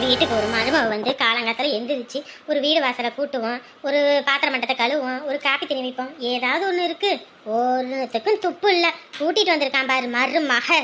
வீட்டுக்கு ஒரு மருமக வந்து காலங்காலத்தில் எந்திரிச்சு ஒரு வீடு வாசலை கூட்டுவோம் ஒரு பாத்திர மட்டத்தை கழுவோம் ஒரு காப்பி தண்ணி வைப்போம். ஏதாவது ஒன்று இருக்குது ஒருத்துக்கும் துப்பு இல்லை. கூட்டிகிட்டு வந்திருக்கான் பாரு மருமக.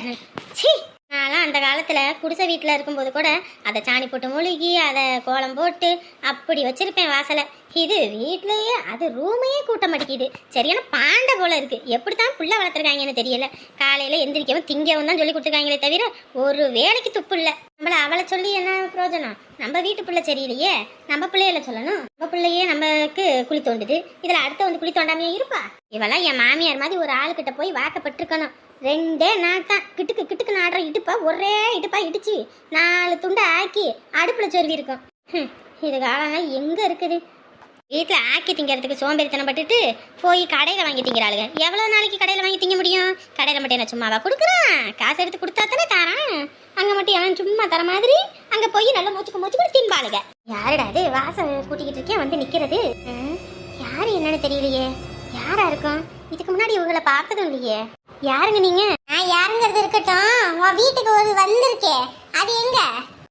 சி நான்லாம் அந்த காலத்தில் குடிசை வீட்டில் இருக்கும்போது கூட அதை சாணி போட்டு முழுகி அதை கோலம் போட்டு அப்படி வச்சிருப்பேன் வாசலை. இது வீட்லேயே அது ரூமையே கூட்ட மாட்டேங்குது. சரியான பாண்டை போல இருக்குது எப்படி தான் புள்ள வளர்த்துருக்காங்கன்னு தெரியல. காலையில் எந்திரிக்கவும் திங்கவும் தான் சொல்லி கொடுத்துருக்காங்களே தவிர ஒரு வேலைக்கு துப்பு இல்லை. நம்மள அவளை சொல்லி என்ன பிரயோஜனம்? நம்ம வீட்டு பிள்ளை சரியில்லையே. நம்ம பிள்ளையில சொல்லணும். நம்ம பிள்ளையே நமக்கு குழி தோண்டுது. இதில் அடுத்த வந்து குழி தோண்டாமையே இருப்பா? இவெல்லாம் என் மாமியார் மாதிரி ஒரு ஆளுக்கிட்ட போய் வாக்கப்பட்டிருக்கணும். ரெண்டே நாள் தான் கிட்டுக்கு கிட்டுக்கு நாடுற இடுப்பை ஒரே இடுப்பா இடிச்சு நாலு துண்டை ஆக்கி அடுப்பில் சொருவி இருக்கும். இது காலம்லாம் எங்கே இருக்குது? வீட்டில் ஆக்கி திங்கிறதுக்கு சோம்பேறித்தனம் பட்டுட்டு போய் கடையில் வாங்கி திங்கிறாளுங்க. எவ்வளோ நாளைக்கு கடையில் வாங்கி திங்க முடியும்? கடையில் மட்டும் என்ன சும்மாவா கொடுக்குறான்? காசு எடுத்து கொடுத்தா தானே தரான். அங்கே மட்டும் அவன் சும்மா தர மாதிரி அங்கே போய் நல்லா மூச்சுக்கு மூச்சுக்கு திம்பாளுங்க. யாருடா அது வாசம் கூட்டிக்கிட்டு இருக்கேன் வந்து நிற்கிறது யார் என்னன்னு தெரியலையே. யாரா இருக்கும்? இதுக்கு முன்னாடி இவங்களை பார்த்ததும் இல்லையே. யாருங்க நீங்க? நான் யாருங்கிறது இருக்கட்டும். உன் வீட்டுக்கு ஒரு வந்திருக்கே. அது எங்க?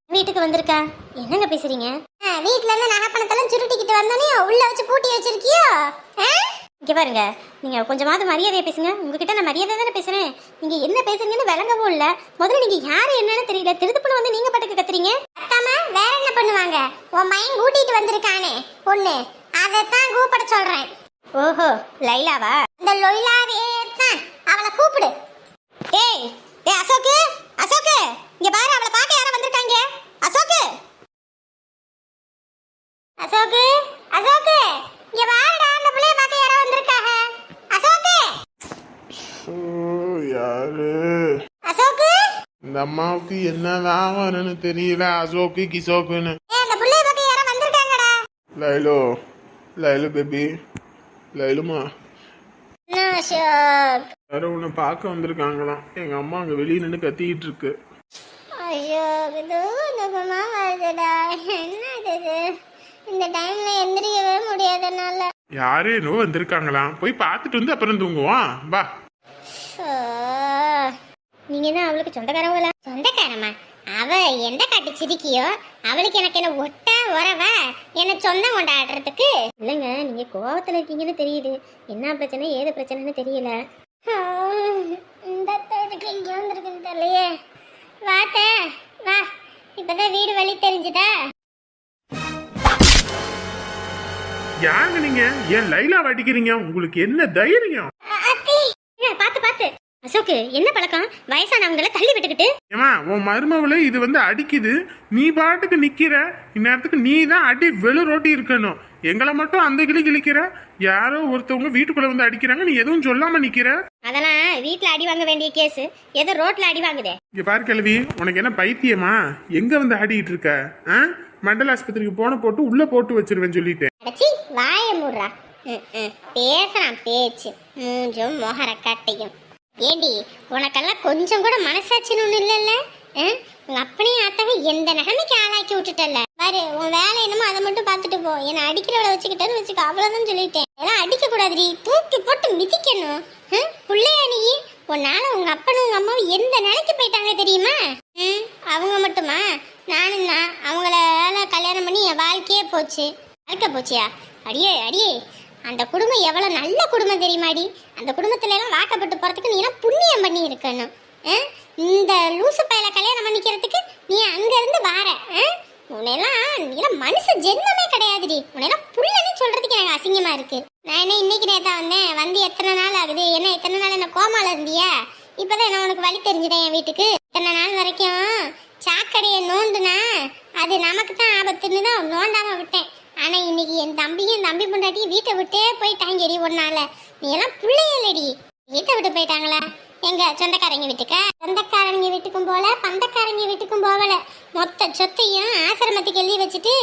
வீட்டுக்கு வந்திருக்கா? என்னங்க பேசுறீங்க? வீட்ல இருந்து நகைப்பணத்தெல்லாம் சுருட்டிக்கிட்டு வந்தோனே உள்ள வச்சு பூட்டி வச்சிருக்கியோ? இங்க பாருங்க. நீங்க கொஞ்சமாவது மரியாதையா பேசுங்க. உங்ககிட்ட நான் மரியாதை தானே பேசுறேன். நீங்க என்ன பேசுறீங்கன்னு விளங்கவும் இல்ல. முதல்ல நீங்க யாரு என்னன்னு தெரியல. திருதுப்புல வந்து நீங்க பாட்டுக்கு கத்துறீங்க? அத்தாமா வேற என்ன பண்ணுவாங்க? உன் மையன் கூட்டிட்டு வந்திருக்கானே பொண்ணு. அதைத்தான் கூப்பிட சொல்றேன். ஓஹோ லைலாவா? இந்த லொய்லாவே கூப்பிடு. டேய் டேய் அசோக்கு அசோக்கு இங்க பாரு அவளை பார்க்க யாரோ வந்திருக்காங்க. அசோக்கு. அசோக்கு அசோக்கு இங்க பாருடா அந்த புள்ளைய பார்க்க யாரோ வந்திருக்காங்க. அசோக்கு. யாரு? அசோக்கு. இந்த அம்மாவுக்கு என்னதான் வரணும்னு தெரியல அசோக்கு கிசோக்குன்னு. ஏய் அந்த புள்ளைய பார்க்க யாரோ வந்திருக்காங்கடா. லைலோ லைலு பேபி லைலுமா. என்ன அசோக்? யாரோ உன்னை பார்க்க வந்திருக்காங்களாம். எங்க அம்மா அங்க வெளியே நின்று கத்திக்கிட்டு இருக்கு. ஐயோ இது நகமா வருதுடா. என்னது இந்த டைம்ல எந்திரிக்கவே முடியாதனால யாரு என்னவோ வந்திருக்காங்களாம். போய் பார்த்துட்டு வந்து அப்புறம் தூங்குவான் வா. நீங்க என்ன அவளுக்கு சொந்தக்காரவங்களா சொந்தக்காரமா அவ எந்த காட்டு சிரிக்கியோ அவளுக்கு எனக்கு என்ன ஒட்டா உறவா? என்ன சொந்தம் கொண்டாடுறதுக்கு? இல்லைங்க நீங்க கோவத்துல இருக்கீங்கன்னு தெரியுது. என்ன பிரச்சனை ஏது பிரச்சனைன்னு தெரியல. இந்த தோட்டத்துக்கு இங்க வந்திருக்குன்னு தெரியலையே. வாத்த வா. இப்பதான் வீடு வழி தெரிஞ்சுதா? யாருங்க நீங்க? ஏன் லைலா அடிக்கிறீங்க உங்களுக்கு என்ன தைரியம்? பாத்து பாத்து அசோக்கு என்ன பழக்கம்? வயசானவங்கள தள்ளி விட்டுக்கிட்டு. ஏமா உன் மருமவளை இது வந்து அடிக்குது. நீ பாட்டுக்கு நிக்கிற. இந்நேரத்துக்கு நீ தான் அடி வெளு ரோட்டி இருக்கணும். எங்களை மட்டும் அந்த கிளி கிழிக்கிற? யாரோ ஒருத்தவங்க வீட்டுக்குள்ள வந்து அடிக்கிறாங்க. நீ எதுவும் சொல்லாம நிக்கிற? அதெல்லாம் வீட்ல அடி வாங்க வேண்டிய கேஸ் ஏதோ ரோட்ல அடி வாங்குதே. இங்க பாரு கிழவி உனக்கு என்ன பைத்தியமா? எங்க வந்து ஆடிட்டு இருக்க? ஆ? மண்டல ஆஸ்பத்திரிக்கு போன போட்டு உள்ள போட்டு வச்சிருவேன் சொல்லிட்டேன். அடச்சி வாய மூடுறா. பேசுறான் பேச்சு. மூஞ்சும் மொகர கட்டையும். ஏண்டி உனக்கெல்லாம் கொஞ்சம் கூட மனசாட்சின்னு ஒண்ணு இல்லைல்ல? ஆ? உங்க அப்பனையும் ஆத்தாவும் எந்த நிலைமைக்கு ஆளாக்கி விட்டுட்டல்ல? பாரு உன் வேலை என்னமோ அதை மட்டும் பார்த்துட்டு போ. என்னை அடிக்கிறவளை வச்சுக்கிட்டேன்னு வச்சுக்க அவ்வளோதான் சொல்லிட்டேன். எல்லாம் அடிக்க கூடாதுடி தூக்கி போட்டு மிதிக்கணும். ஆ? நீ? உன்னால உங்க அப்பனும் உங்க அம்மாவும் எந்த நிலைக்கு போயிட்டாங்க தெரியுமா? ம் அவங்க மட்டுமா? நானும் தான். அவங்களால கல்யாணம் பண்ணி என் வாழ்க்கையே போச்சு. வாழ்க்கை போச்சியா? அடியே அடியே. அந்த குடும்பம் எவ்வளவு நல்ல குடும்பம் தெரியுமாடி? அந்த குடும்பத்துல எல்லாம் வாக்கப்பட்டு போறதுக்கு நீ எல்லாம் புண்ணியம் பண்ணி இருக்கணும் ஆ? இந்த லூசு பயல கல்யாணம் பண்ணிக்கிறதுக்கு நீ அங்க இருந்து வார. ஆ? உன்னெல்லாம் நீ மனுஷ ஜென்மமே கிடையாதுடி. உன்னெல்லாம் புள்ளன்னு சொல்றதுக்கு எனக்கு அசிங்கமா இருக்கு. நான் என்ன இன்னைக்கு நேத்தா வந்தேன்? வந்து எத்தனை நாள் ஆகுது? என்ன எத்தனை நாள் என்ன கோமால இருந்தியா? இப்பதான் என்ன உனக்கு வழி தெரிஞ்சுதான் என் வீட்டுக்கு? இத்தனை நாள் வரைக்கும்? சாக்கடையை நோண்டுனா. அது நமக்கு தான் ஆபத்துன்னு தான் நோண்டாம விட்டேன். ஆனா இன்னைக்கு என் தம்பியும் தம்பி பொண்டாட்டியும் வீட்டை விட்டே போயிட்டாங்கடி ஒன்னால நீ எல்லாம் பிள்ளையலடி வீட்டை விட்டு போயிட்டாங்களா? எங்க சொந்தக்காரங்க வீட்டுக்கா? சொந்தக்காரங்க வீட்டுக்கும் போல பந்தக்காரங்க வீட்டுக்கும் போகல. மொத்த சொத்தையும் ஆசிரமத்துக்கு எழுதி வச்சுட்டு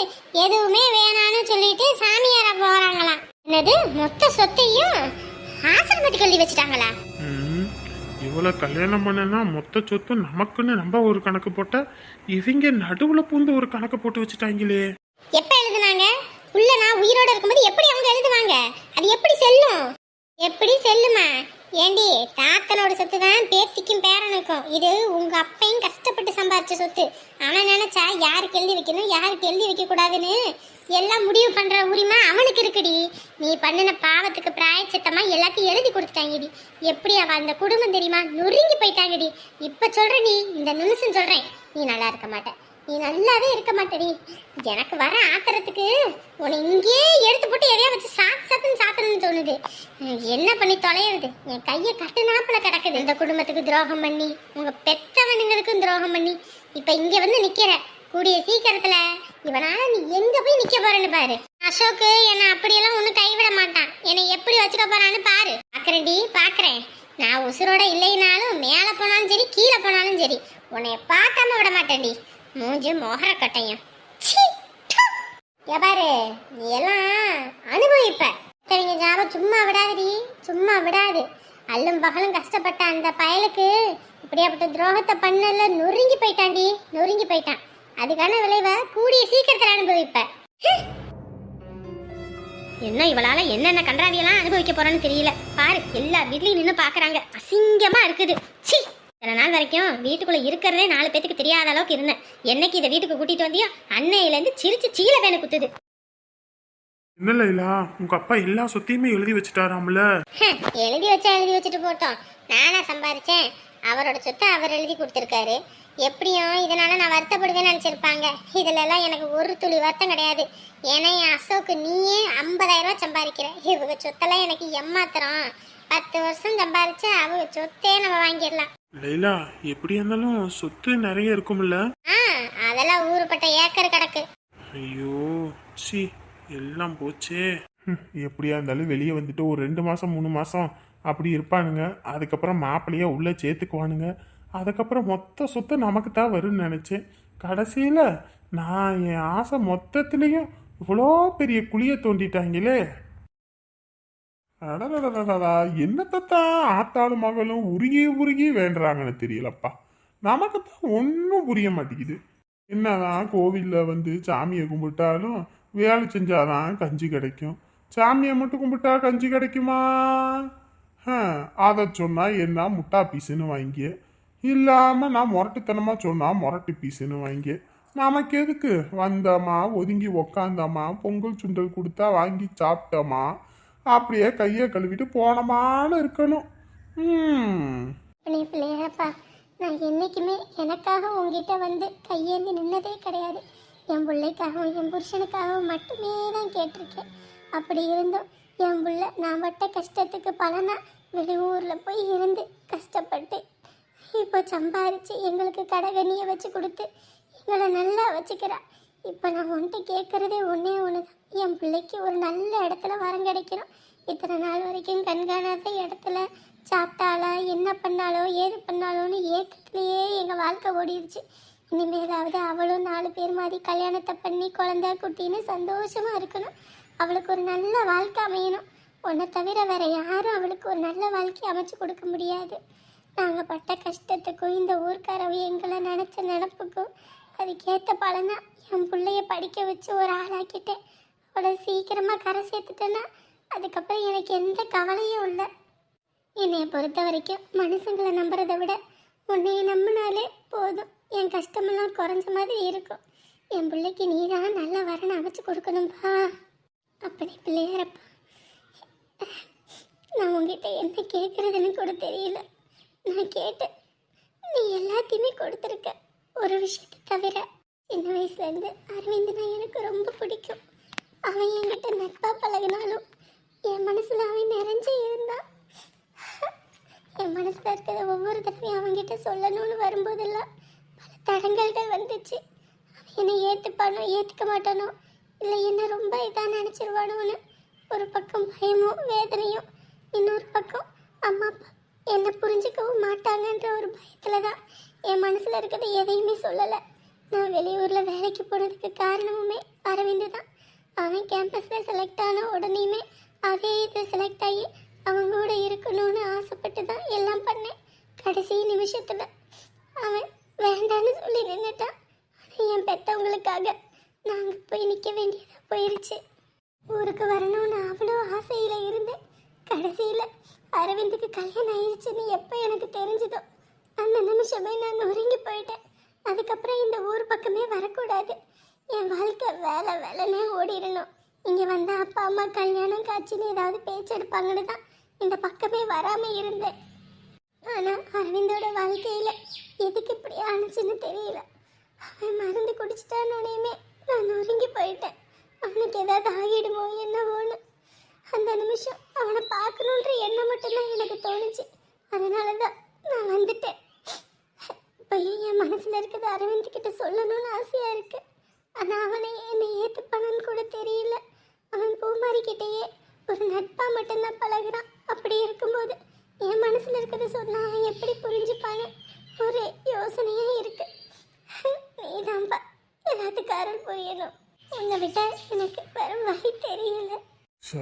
எதுவுமே வேணான்னு சொல்லிட்டு சாமியார போறாங்களாம் என்னது? மொத்த சொத்தையும் ஆசிரமத்துக்கு எழுதி வச்சுட்டாங்களா? இவளை கல்யாணம் பண்ணனா மொத்த சொத்து நமக்குன்னு நம்ம ஒரு கணக்கு போட்டா இவங்க நடுவுல பூந்து ஒரு கணக்கு போட்டு வச்சுட்டாங்களே. எப்ப எழுதுனாங்க? உள்ள நான் உயிரோட இருக்கும்போது எப்படி அவங்க எழுதுவாங்க? அது எப்படி செல்லும்? எப்படி செல்லுமா? ஏண்டி தாத்தனோட சொத்து தான் பேத்திக்கும் பேரனுக்கும் இது உங்க அப்பையும் கஷ்டப்பட்டு சம்பாதிச்ச சொத்து. அவன் நினைச்சா யாருக்கு எழுதி வைக்கணும் யாருக்கு எழுதி வைக்க கூடாதுன்னு எல்லாம் முடிவு பண்ற உரிமை அவனுக்கு இருக்குடி. நீ பண்ணின பாவத்துக்கு பிராயச்சித்தமா எல்லாத்தையும் எழுதி கொடுத்துட்டாங்கடி. எப்படி அவ அந்த குடும்பம் தெரியுமா? நொறுங்கி போயிட்டாங்கடி. இப்ப சொல்ற நீ இந்த நிமிஷம் சொல்றேன். நீ நல்லா இருக்க மாட்டேன் நீ நல்லாவே இருக்க மாட்டடி. எனக்கு வர ஆத்திரத்துக்கு உன்னை இங்கேயே எடுத்து போட்டு எதையா வச்சு சாப்பிட்டு பண்ணுது என்ன பண்ணி தொலையிறது? என் கையை கட்டுனாப்புல கிடக்குது. இந்த குடும்பத்துக்கு துரோகம் பண்ணி உங்க பெத்தவனுங்களுக்கும் துரோகம் பண்ணி இப்ப இங்க வந்து நிக்கிற. கூடிய சீக்கிரத்துல இவனால நீ எங்க போய் நிக்க போறேன்னு பாரு. அசோக்கு என்னை அப்படியெல்லாம் ஒண்ணு கைவிட மாட்டான். என்னை எப்படி வச்சுக்க போறான்னு பாரு. பார்க்குறேன்டி பாக்குறேன். நான் உசுரோட இல்லைனாலும் மேல போனாலும் சரி கீழே போனாலும் சரி உன்னை பார்க்காம விட மாட்டேன்டி. மூஞ்சி மோகர கட்டையும். சீ, பாரு நீ எல்லாம் அனுபவிப்ப. சரிங்க ஜாபம் சும்மா விடாதடி சும்மா விடாது. அல்லும் பகலும் கஷ்டப்பட்ட அந்த பயலுக்கு இப்படியாப்பட்ட துரோகத்தை பண்ணல நொறுங்கி போயிட்டான்டி நொறுங்கி போயிட்டான். அதுக்கான விளைவை கூடிய சீக்கிரத்தில் அனுபவிப்ப. என்ன இவளால என்னென்ன கன்றாவியெல்லாம் அனுபவிக்க போறான்னு தெரியல. பாரு எல்லா வீட்லயும் நின்று பாக்குறாங்க. அசிங்கமா இருக்குது. சி சில நாள் வரைக்கும் வீட்டுக்குள்ள இருக்கிறதே நாலு பேத்துக்கு தெரியாத அளவுக்கு இருந்தேன். என்னைக்கு இதை வீட்டுக்கு கூட்டிட்டு வந்தியோ அன்னையில இருந்து சிரிச்சு சீல வேணு குத்துது. என்ன லைலா உங்க அப்பா எல்லா சொத்தையுமே எழுதி வச்சுட்டாராம்ல. எழுதி வச்சா எழுதி வச்சுட்டு போட்டோம். நானா சம்பாரிச்சேன் அவரோட சொத்தை அவர் எழுதி கொடுத்துருக்காரு. எப்படியும் இதனால நான் வருத்தப்படுவேன்னு நினச்சிருப்பாங்க. இதுல எல்லாம் எனக்கு ஒரு துளி வருத்தம் கிடையாது. ஏன்னா என் அசோக்கு நீயே ஐம்பதாயிரம் ரூபாய் சம்பாதிக்கிற. இவங்க சொத்தெல்லாம் எனக்கு எம்மாத்திரம் பத்து வருஷம் சம்பாரிச்சு அவங்க சொத்தே நம்ம வாங்கிடலாம். லைலா எப்படி இருந்தாலும் சொத்து நிறைய இருக்கும்ல. ஆ அதெல்லாம் ஊருப்பட்ட ஏக்கர் கிடக்கு ஐயோ சி எல்லாம் போச்சே. எப்படியா இருந்தாலும் வெளியே வந்துட்டு ஒரு ரெண்டு மாசம் மூணு மாசம் அப்படி இருப்பானுங்க. அதுக்கப்புறம் மாப்பிள்ளைய உள்ளே சேர்த்துக்குவானுங்க. அதுக்கப்புறம் மொத்த சொத்து நமக்கு தான் வரும்னு நினச்சேன். கடைசியில் நான் என் ஆசை மொத்தத்துலேயும் இவ்வளோ பெரிய குழியை தோண்டிட்டாங்களே. அடடடடடடா என்னத்தான் ஆத்தாளும் மகளும் உருகி உருகி வேண்டுறாங்கன்னு தெரியலப்பா. நமக்கு தான் ஒன்றும் புரிய மாட்டேங்குது. என்னதான் கோவிலில் வந்து சாமியை கும்பிட்டாலும் வேலை செஞ்சாதான் கஞ்சி கிடைக்கும். சாமியை மட்டும் கும்பிட்டா கஞ்சி கிடைக்குமா? அதை சொன்னால் என்ன முட்டா பீஸுன்னு வாங்கி இல்லாமல் நான் முரட்டுத்தனமாக சொன்னால் முரட்டு பீஸுன்னு வாங்கி நமக்கு எதுக்கு? வந்தோமா ஒதுங்கி உக்காந்தோமா பொங்கல் சுண்டல் கொடுத்தா வாங்கி சாப்பிட்டோமா அப்படியே கையை கழுவிட்டு போனமான்னு இருக்கணும். ம். நான் என்னைக்குமே எனக்காக உங்ககிட்ட வந்து கையேந்தி நின்னதே கிடையாது. என் பிள்ளைக்காகவும் என் புருஷனுக்காகவும் மட்டுமே தான் கேட்டிருக்கேன். அப்படி இருந்தும் என் பிள்ளை நான் பட்ட கஷ்டத்துக்கு பலனாக வெளியூரில் போய் இருந்து கஷ்டப்பட்டு இப்போ சம்பாரித்து எங்களுக்கு கடகனியை வச்சு கொடுத்து எங்களை நல்லா வச்சுக்கிறா. இப்போ நான் உன்ட்டு கேட்குறதே ஒன்றே ஒன்று தான் என் பிள்ளைக்கு ஒரு நல்ல இடத்துல வரம் கிடைக்கணும் இத்தனை நாள் வரைக்கும் கண்காணாத இடத்துல சாப்பிட்டாலா என்ன பண்ணாலோ ஏது பண்ணாலோன்னு ஏக்கத்துலேயே எங்கள் வாழ்க்கை ஓடிடுச்சு இனிமேலாவது அவளும் நாலு பேர் மாதிரி கல்யாணத்தை பண்ணி குழந்தை குட்டின்னு சந்தோஷமாக இருக்கணும். அவளுக்கு ஒரு நல்ல வாழ்க்கை அமையணும். உன்னை தவிர வேற யாரும் அவளுக்கு ஒரு நல்ல வாழ்க்கை அமைச்சு கொடுக்க முடியாது. நாங்கள் பட்ட கஷ்டத்துக்கும் இந்த ஊர்க்காரவை எங்களை நினச்ச நினப்புக்கும் அதுக்கேற்ற பலனா என் பிள்ளைய படிக்க வச்சு ஒரு ஆளாக்கிட்டேன் அவளை சீக்கிரமாக கரை சேர்த்துட்டேன்னா அதுக்கப்புறம் எனக்கு எந்த கவலையும் இல்லை. என்னைய பொறுத்த வரைக்கும் மனுஷங்களை நம்புறதை விட உன்னைய நம்பினாலே போதும். என் கஷ்டமெல்லாம் குறைஞ்ச மாதிரி இருக்கும். என் பிள்ளைக்கு நீ தான் நல்ல வரனை அமைச்சு கொடுக்கணும்ப்பா அப்படி பிள்ளையாரப்பா. நான் உங்ககிட்ட என்ன கேட்குறதுன்னு கூட தெரியல. நான் கேட்டேன். நீ எல்லாத்தையுமே கொடுத்துருக்க. ஒரு விஷயத்தை தவிர சின்ன வயசுலேருந்து அரவிந்தனா எனக்கு ரொம்ப பிடிக்கும். அவன் என்கிட்ட நட்பாக பழகினாலும் என் மனசில் அவன் நிறைஞ்சு இருந்தான் என் மனசில் இருக்கிறத ஒவ்வொரு தடவையும் அவன்கிட்ட சொல்லணும்னு வரும்போதெல்லாம் தடங்கல்கள் வந்துச்சு. என்னை ஏற்றுப்பானோ ஏற்றுக்க மாட்டானோ இல்லை என்ன ரொம்ப இதாக நினச்சிருவானோன்னு ஒரு பக்கம் பயமும் வேதனையும் இன்னொரு பக்கம் அம்மா அப்பா என்னை புரிஞ்சுக்கவும் மாட்டாங்கன்ற ஒரு பயத்தில் தான் என் மனசில் இருக்கிறத எதையுமே சொல்லலை. நான் வெளியூரில் வேலைக்கு போனதுக்கு காரணமுமே அரவிந்து தான் அவன் கேம்பஸில் செலக்ட் ஆன உடனேயுமே அதே இதில் செலக்ட் ஆகி அவங்க கூட இருக்கணும்னு ஆசைப்பட்டு தான் எல்லாம் பண்ணேன். கடைசி நிமிஷத்தில் அவன் வேண்டான்னு சொல்லி நின்றுட்டான் என் பெத்தவங்களுக்காக நாங்கள் போய் நிற்க வேண்டியதாக போயிடுச்சு ஊருக்கு வரணும்னு அவ்வளோ ஆசையில் இருந்தேன். கடைசியில் அரவிந்துக்கு கல்யாணம் ஆயிடுச்சுன்னு எப்போ எனக்கு தெரிஞ்சதோ அந்த நிமிஷமே நான் ஒருங்கி போயிட்டேன். அதுக்கப்புறம் இந்த ஊர் பக்கமே வரக்கூடாது. என் வாழ்க்கை வேலை வேலைன்னே ஓடிடணும். இங்கே வந்தால் அப்பா அம்மா கல்யாணம் காட்சின்னு ஏதாவது பேச்செடுப்பாங்கன்னு தான் இந்த பக்கமே வராமல் இருந்தேன். ஆனால் அரவிந்த் வாழ்க்கையில் எதுக்கு இப்படி ஆணுச்சுன்னு தெரியல. அவன் மருந்து குடிச்சிட்டானோடையுமே நான் நொறுங்கி போயிட்டேன். அவனுக்கு ஏதாவது ஆகிடுமோ என்னவோன்னு. அந்த நிமிஷம் அவனை பார்க்கணுன்ற எண்ணம் மட்டும்தான் எனக்கு தோணுச்சு. அதனால தான் நான் வந்துட்டேன். பையன் என் மனசில் இருக்கிறது அரவிந்த் கிட்ட சொல்லணும்னு ஆசையாக இருக்கு. ஆனால் அவனை என்னை ஏற்றுப்பானான்னு கூட தெரியல. அவன் பூமாரிக்கிட்டேயே ஒரு நட்பாக மட்டும்தான் பழகிறான். அப்படி இருக்கும்போது என் மனசில் இருக்கிறத சொன்னா அவன் எப்படி புரிஞ்சுப்பான்னு ஒரு யோசனையே இருக்கு நீதான்பா எல்லாத்துக்கும் அருள் புரியணும் உன்னை விட்டா எனக்கு வேற வழி தெரியல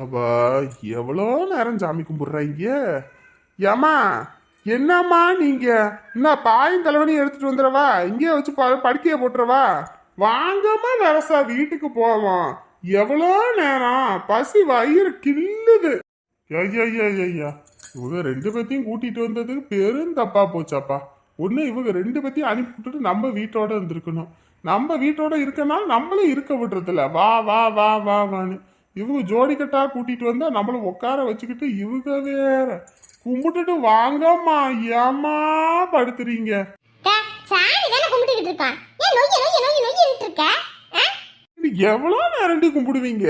அப்பா எவ்வளோ நேரம் சாமி கும்பிடுறீங்க? ஏம்மா என்னம்மா நீங்க? என்ன பாயும் தலைவனையும் எடுத்துட்டு வந்துடவா? இங்கேயே வச்சு ப- போட்டுறவா வாங்கம்மா வரசா வீட்டுக்கு போவோம். எவ்வளோ நேரம்? பசி வயிறு கில்லுது ஐயா ஐயா ஐயா இவங்க ரெண்டு பேர்த்தையும் கூட்டிட்டு வந்தது பெரும் தப்பா போச்சாப்பா. ஒன்று இவங்க ரெண்டு பேர்த்தையும் அனுப்பி விட்டுட்டு நம்ம வீட்டோட இருந்திருக்கணும். நம்ம வீட்டோட இருக்கனால நம்மளும் இருக்க விடுறதில்ல. வா வா வா வா வான்னு. இவங்க ஜோடிக்கட்டா கூட்டிட்டு வந்தா நம்மள உட்கார வச்சுக்கிட்டு இவங்க வேற. கும்பிட்டுட்டு வாங்கம்மா ஏம்மா படுத்துறீங்க? எவ்வளோ நேரண்டி கும்பிடுவீங்க?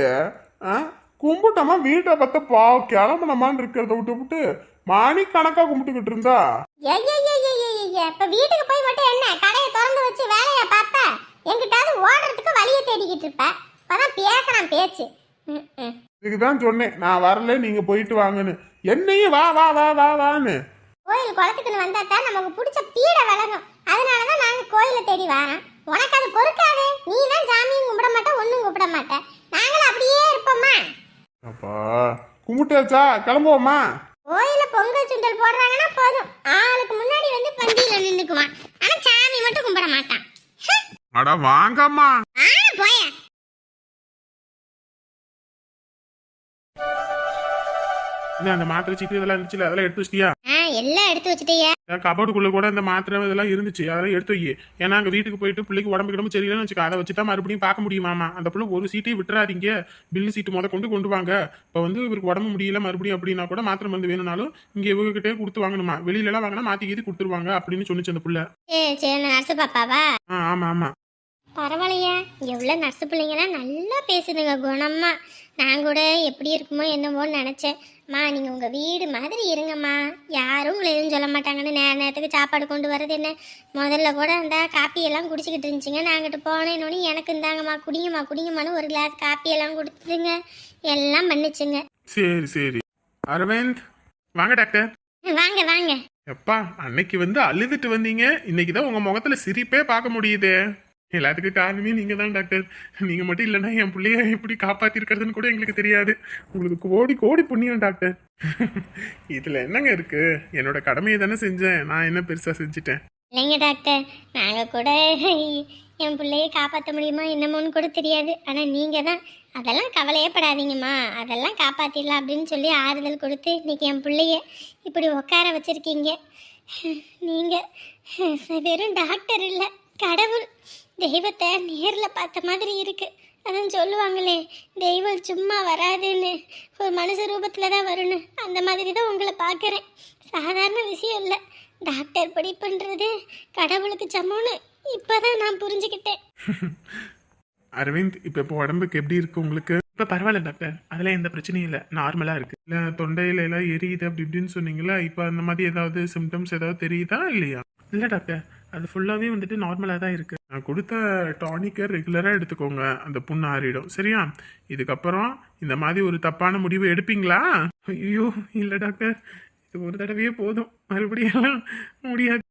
கும்பிட்டோமா வீட்டை பார்த்து பா கிளம்பணுமான்னு இருக்கிறத விட்டு விட்டு மணி கணக்கா கும்பிட்டுக்கிட்டு இருந்தா? இப்ப வீட்டுக்கு போய் மட்டும் என்ன? கடையை திறந்து வச்சு வேலையை பார்ப்ப? எங்கிட்டாவது ஓடுறதுக்கு வழியை தேடிக்கிட்டு இருப்ப. இப்பதான் பேசுறான் பேச்சு. ம். இதுக்குதான் சொன்னேன். நான் வரல நீங்க போயிட்டு வாங்கன்னு. என்னையும் வா வா வா வா வான்னு. கோயில் குளத்துக்குன்னு வந்தா தான் நமக்கு பிடிச்ச பீடை விலகும் அதனாலதான் நாங்க கோயிலை தேடி வரோம். உனக்கு அது பொறுக்காது. நீ தான் சாமியும் கும்பிட மாட்ட ஒண்ணும் கூப்பிட மாட்ட. நாங்களும் அப்படியே இருப்போமா? அப்பா கும்பிட்டாச்சா? கிளம்புவோமா? கோயில பொங்கல் சுண்டல் போடுறாங்கன்னா போதும். ஆளுக்கு முன்னாடி வந்து பந்தியில நின்னுக்குவான். ஆனா சாமி மட்டும் கும்பிட மாட்டான். அட வாங்கம்மா. ஆ போய இது அந்த மாத்திரை சீட்டு இதெல்லாம் இருந்துச்சுல அதெல்லாம் எடுத்து வச்சிட்டியா? ஆ எல்லாம் எடுத்து வச்சுட்டியா. கபோர்டுக்குள்ள கூட இந்த மாத்திரை இதெல்லாம் இருந்துச்சு அதெல்லாம் எடுத்து வை. ஏன்னா அங்க வீட்டுக்கு போயிட்டு பிள்ளைக்கு உடம்பு கிடம்பு சரியில்லைன்னு வச்சுக்க அதை வச்சு தான் மறுபடியும் பார்க்க முடியுமாமா? அந்த பிள்ளை ஒரு சீட்டையும் விட்டுறாதீங்க. பில்லு சீட்டு முத கொண்டு கொண்டு வாங்க. இப்போ வந்து இவருக்கு உடம்பு முடியல மறுபடியும் அப்படின்னா கூட மாத்திரை மருந்து வேணும்னாலும் இங்க இவங்க கிட்டே கொடுத்து வாங்கணுமா? வெளியில எல்லாம் வாங்கினா மாத்தி கீதி கொடுத்துருவாங்க அப்படின்னு சொன்னிச்சு அந்த புள்ள. சரி நர்ஸு பாப்பாவா? ஆ ஆமா ஆமா. பரவாயில்லையா. எவ்வளோ நர்ஸு பிள்ளைங்கலாம் நல்லா பேசுதுங்க குணமா. நான் கூட எப்படி இருக்குமோ என்னமோன்னு நினச்சேன். மா நீங்கள் உங்கள் வீடு மாதிரி இருங்கம்மா. யாரும் உங்களை எதுவும் சொல்ல மாட்டாங்கன்னு நேர நேரத்துக்கு சாப்பாடு கொண்டு வரது என்ன? முதல்ல கூட அந்த காப்பி எல்லாம் குடிச்சிக்கிட்டு இருந்துச்சுங்க. நான் அங்கிட்டு போனேன்னு எனக்கு இந்தாங்கம்மா குடிங்கம்மா குடிங்கம்மான்னு ஒரு கிளாஸ் காப்பி எல்லாம் கொடுத்துதுங்க எல்லாம் பண்ணுச்சுங்க சரி சரி. அரவிந்த் வாங்க டாக்டர். வாங்க வாங்க. எப்பா அன்னைக்கு வந்து அழுதுட்டு வந்தீங்க. இன்னைக்கு தான் உங்க முகத்துல சிரிப்பே பார்க்க முடியுதே. எல்லாத்துக்கும் காரணமே நீங்க தான் டாக்டர். நீங்க மட்டும் இல்லைன்னா என் பிள்ளைய எப்படி காப்பாத்திருக்கிறதுன்னு கூட எங்களுக்கு தெரியாது. உங்களுக்கு கோடி கோடி புண்ணியம் டாக்டர். இதுல என்னங்க இருக்கு? என்னோட கடமையை தானே செஞ்சேன். நான் என்ன பெருசா செஞ்சுட்டேன்? இல்லைங்க டாக்டர். நாங்கள் கூட என் பிள்ளைய காப்பாற்ற முடியுமா என்னமோன்னு கூட தெரியாது. ஆனால் நீங்கள் தான் அதெல்லாம் கவலையே படாதீங்கம்மா. அதெல்லாம் காப்பாற்றிடலாம் அப்படின்னு சொல்லி ஆறுதல் கொடுத்து இன்னைக்கு என் பிள்ளைய இப்படி உட்கார வச்சுருக்கீங்க. நீங்கள் வெறும் டாக்டர் இல்லை கடவுள். தெய்வத்தை நேரில் பார்த்த மாதிரி இருக்குது அதான் சொல்லுவாங்களே தெய்வம் சும்மா வராதுன்னு. ஒரு மனுஷ ரூபத்தில் தான் வரணும் அந்த மாதிரி தான் உங்களை பார்க்குறேன். சாதாரண விஷயம் இல்லை. டாக்டர் படிப்புன்றது கடவுளுக்கு சமம்னு இப்போதான் நான் புரிஞ்சுக்கிட்டேன். அரவிந்த் இப்ப இப்போ உடம்புக்கு எப்படி இருக்கு உங்களுக்கு? இப்ப பரவாயில்ல டாக்டர் அதெல்லாம் எந்த பிரச்சனையும் இல்லை. நார்மலா இருக்கு. இல்ல தொண்டையில எல்லாம் எரியுது அப்படி இப்படின்னு சொன்னீங்களா? இப்ப அந்த மாதிரி ஏதாவது சிம்டம்ஸ் ஏதாவது தெரியுதா? இல்லையா? இல்ல டாக்டர் அது ஃபுல்லாகவே வந்துட்டு நார்மலாக தான் இருக்குது நான் கொடுத்த டானிக்கை ரெகுலராக எடுத்துக்கோங்க அந்த புண்ணு ஆறிடும். சரியா? இதுக்கப்புறம் இந்த மாதிரி ஒரு தப்பான முடிவு எடுப்பீங்களா? ஐயோ இல்லை டாக்டர். இது ஒரு தடவையே போதும். மறுபடியெல்லாம் முடியாது.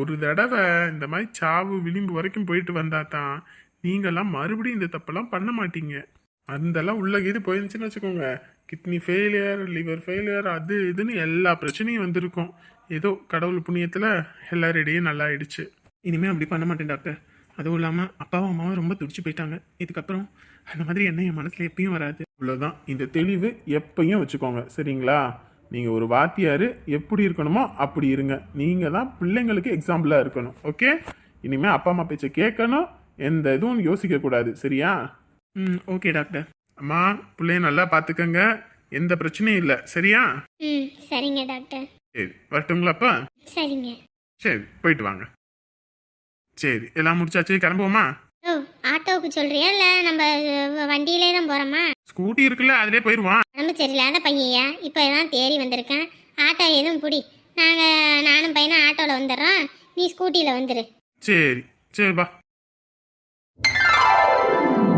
ஒரு தடவை இந்த மாதிரி சாவு விளிம்பு வரைக்கும் போயிட்டு வந்தா தான் நீங்கெல்லாம் மறுபடியும் இந்த தப்பெல்லாம் பண்ண மாட்டீங்க. அந்தெல்லாம் உள்ள இது போயிருந்துச்சுன்னு வச்சுக்கோங்க. கிட்னி ஃபெயிலியர் லிவர் ஃபெயிலியர் அது இதுன்னு எல்லா பிரச்சனையும் வந்திருக்கும். ஏதோ கடவுள் புண்ணியத்தில் எல்லாரிடையும் நல்லா ஆயிடுச்சு இனிமேல் அப்படி பண்ண மாட்டேன் டாக்டர் அதுவும் இல்லாமல் அப்பாவும் அம்மாவும் ரொம்ப துடிச்சு போயிட்டாங்க. இதுக்கப்புறம் அந்த மாதிரி என்ன என் மனசில் எப்பயும் வராது. இவ்வளோதான் இந்த தெளிவு எப்பயும் வச்சுக்கோங்க. சரிங்களா? நீங்கள் ஒரு வாத்தியார் எப்படி இருக்கணுமோ அப்படி இருங்க. நீங்கள் தான் பிள்ளைங்களுக்கு எக்ஸாம்பிளாக இருக்கணும். ஓகே இனிமேல் அப்பா அம்மா பேச்சை கேட்கணும். எந்த இதுவும் யோசிக்கக்கூடாது. சரியா? ம் ஓகே டாக்டர். அம்மா பிள்ளைய நல்லா பார்த்துக்கங்க. எந்த பிரச்சனையும் இல்லை. சரியா? ம் சரிங்க டாக்டர். சரி வரட்டுங்களாப்பா சரிங்க. சரி போயிட்டு வாங்க. சரி எல்லாம் முடிச்சாச்சு? கிளம்புவோமா? ஓ ஆட்டோவுக்கு சொல்றியா? இல்லை நம்ம அஹ், வண்டியிலே தான் போகிறோமா ஸ்கூட்டி இருக்குல்ல அதிலே போயிடுவான் உடம்பு சரியில்லாத பையன்யா? இப்போ தான் தேறி வந்திருக்கேன். ஆட்டோ எதுவும் பிடி. நாங்கள் நானும் பையனும் ஆட்டோவில் வந்துடுறோம். நீ ஸ்கூட்டியில் வந்துடு சரி சரி வா.